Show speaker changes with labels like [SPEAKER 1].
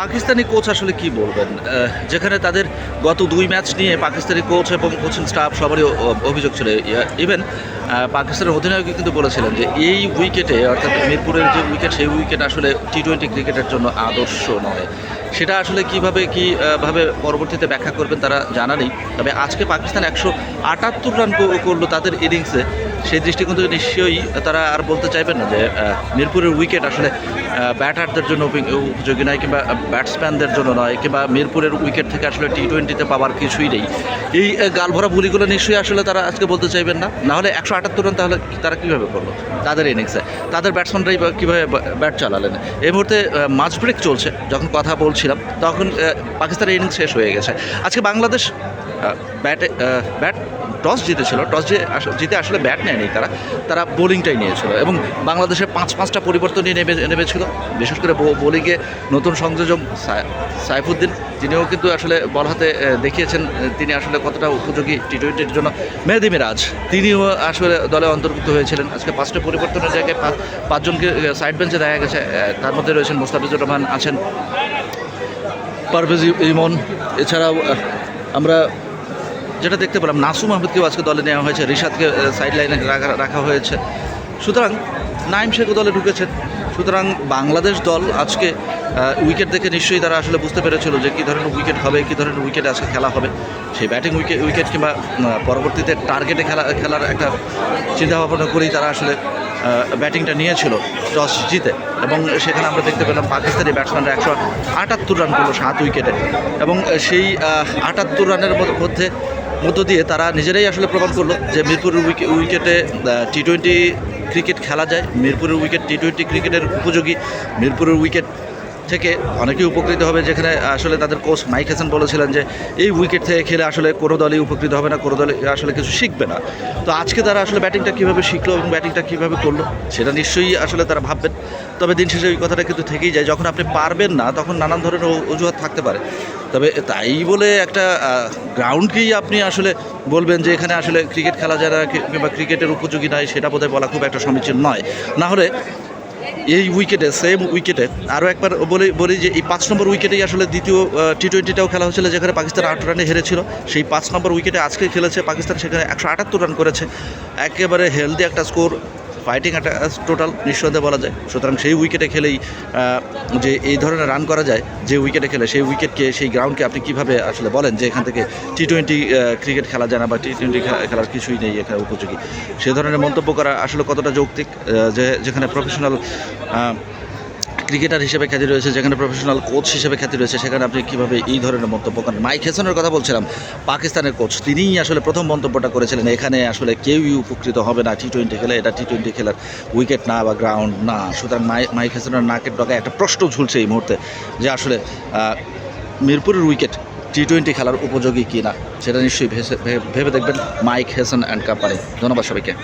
[SPEAKER 1] Pakistani coach আসলে কি বলবেন? যেখানে তাদের গত দুই ম্যাচ নিয়ে পাকিস্তানি কোচ এবং কোচিং স্টাফ সবারই অভিযোগ ছিল। ইভেন পাকিস্তানের অধিনায়ক কিন্তু বলেছিলেন যে এই উইকেটে, অর্থাৎ মিরপুরের যে উইকেট, সেই উইকেট আসলে টি টোয়েন্টি ক্রিকেটের জন্য আদর্শ নয়। সেটা আসলে কীভাবে কি ভাবে পরবর্তীতে ব্যাখ্যা করবেন তারা জানা নেই। তবে আজকে পাকিস্তান একশো আটাত্তর রান করল তাদের ইনিংসে সেই দৃষ্টিকোণ থেকে নিশ্চয়ই তারা আর বলতে চাইবেন না যে মিরপুরের উইকেট আসলে ব্যাটারদের জন্য উপি- উপযোগী নয় কিংবা ব্যাটসম্যানদের জন্য নয় কিংবা মিরপুরের উইকেট থেকে আসলে টি টোয়েন্টিতে পাওয়ার কিছুই নেই। এই গালভরা বুলিগুলো নিশ্চয়ই আসলে তারা আজকে বলতে চাইবেন না। নাহলে একশো আটাত্তর রান তাহলে তারা কীভাবে করল? তাদের ইনিংসে তাদের ব্যাটসম্যানরাই কীভাবে ব্যাট চালালেন? এই মুহূর্তে মাঝ ব্রেক চলছে। যখন কথা বলছিলাম, তখন পাকিস্তানের ইনিংস শেষ হয়ে গেছে। আজকে বাংলাদেশ ব্যাটে ব্যাট, টস জিতেছিল, টস জিতে আসলে ব্যাট নেয়নি তারা তারা বোলিংটাই নিয়েছিল এবং বাংলাদেশের পাঁচ, পাঁচটা পরিবর্তনই নেমে, নেমেছিল, বিশেষ করে বোলিংয়ে নতুন সংযোজন সাইফুদ্দিন, তিনিও কিন্তু আসলে বল হাতে দেখিয়েছেন তিনি আসলে কতটা উপযোগী টি টোয়েন্টির জন্য। মেহেদি মিরাজ, তিনিও আসলে দলে অন্তর্ভুক্ত হয়েছিলেন, আজকে পাঁচটা পরিবর্তনের জায়গায় পাঁচ- পাঁচজনকে সাইড বেঞ্চে দেখা গেছে তার মধ্যে রয়েছেন মোস্তাফিজুর রহমান, আছেন পারভেজ ইমন, এছাড়াও আমরা যেটা দেখতে পেলাম নাসুম আহমেদকেও আজকে দলে নেওয়া হয়েছে, রিশাদকে সাইড লাইনে রাখা হয়েছে। সুতরাং নাইম শেখও দলে ঢুকেছেন। সুতরাং বাংলাদেশ দল আজকে উইকেট দেখে নিশ্চয়ই তারা আসলে বুঝতে পেরেছিল যে কী ধরনের উইকেট হবে, কী ধরনের উইকেট আজকে খেলা হবে। সেই ব্যাটিং উইকেট উইকেট কিংবা পরবর্তীতে টার্গেটে খেলা, খেলার একটা চিন্তাভাবনা করেই তারা আসলে ব্যাটিংটা নিয়েছিল টস জিতে। এবং সেখানে আমরা দেখতে পেলাম পাকিস্তানি ব্যাটসম্যানরা একশো আটাত্তর রান করল সাত উইকেটে এবং সেই আটাত্তর রানের মধ্য- মধ্যে দিয়ে তারা নিজেরাই আসলে প্রমাণ করল যে মিরপুরের উইকে- উইকেটে টি টোয়েন্টি ক্রিকেট খেলা যায়। মিরপুরের উইকেট টি টোয়েন্টি ক্রিকেটের উপযোগী। মিরপুরের উইকেট থেকে অনেকেই উপকৃত হবে, যেখানে আসলে তাদের কোচ মাইক হাসান বলেছিলেন যে, এই উইকেট থেকে খেলে আসলে কোনো দলই উপকৃত হবে না, কোনো দলে আসলে কিছু শিখবে না। তো আজকে তারা আসলে ব্যাটিংটা কীভাবে শিখলো এবং ব্যাটিংটা কীভাবে করল, সেটা নিশ্চয়ই আসলে তারা ভাববেন। তবে দিন শেষে ওই কথাটা কিন্তু থেকেই যায়, যখন আপনি পারবেন না, তখন নানান ধরনের অজুহাত থাকতে পারে। তবে তাই বলে একটা গ্রাউন্ডকেই আপনি আসলে বলবেন যে, এখানে আসলে ক্রিকেট খেলা না কিংবা ক্রিকেটের উপযোগী নয় সেটা বোধহয় বলা খুব একটা সমীচীন নয়। না হলে এই উইকেটে সেম উইকেটে। আরও একবার বলি বলি যে এই পাঁচ নম্বর উইকেটেই আসলে দ্বিতীয় টি টোয়েন্টিটাও খেলা হয়েছিল যেখানে পাকিস্তান আট রানে হেরেছিল। সেই পাঁচ নম্বর উইকেটে আজকে খেলেছে পাকিস্তান, সেখানে একশো আটাত্তর রান করেছে। একেবারে হেলদি একটা স্কোর ফাইটিং একটা টোটাল নিঃসন্দেহে বলা যায়। সুতরাং সেই উইকেটে খেলেই যে এই ধরনের রান করা যায়, যে উইকেটে খেলে, সেই উইকেটকে সেই গ্রাউন্ডকে আপনি কীভাবে আসলে বলেন যে এখান থেকে টি টোয়েন্টি ক্রিকেট খেলা যায় না বা টি টোয়েন্টি খেলার কিছুই নেই এখানে উপযোগী। সে ধরনের মন্তব্য করা আসলে কতটা যৌক্তিক যে, যেখানে প্রফেশনাল ক্রিকেটার হিসেবে খ্যাতি রয়েছে, যেখানে প্রফেশনাল কোচ হিসেবে খ্যাতি রয়েছে, সেখানে আপনি কীভাবে এই ধরনের মন্তব্য করেন? মাইক হেসনের কথা বলছিলাম, পাকিস্তানের কোচ তিনিই আসলে প্রথম মন্তব্যটা করেছিলেন, এখানে আসলে কেউই উপকৃত হবে না টি টোয়েন্টি খেলে এটা টি টোয়েন্টি খেলার উইকেট না বা গ্রাউন্ড না। সুতরাং মাই, মাইক হেসনের নাকের ডগায় একটা প্রশ্ন ঝুলছে এই মুহূর্তে, যে আসলে মিরপুরের উইকেট টি টোয়েন্টি খেলার উপযোগী কি না সেটা নিশ্চয়ই ভেবে দেখবেন মাইক হেসন অ্যান্ড কোম্পানি ধন্যবাদ সবাইকে।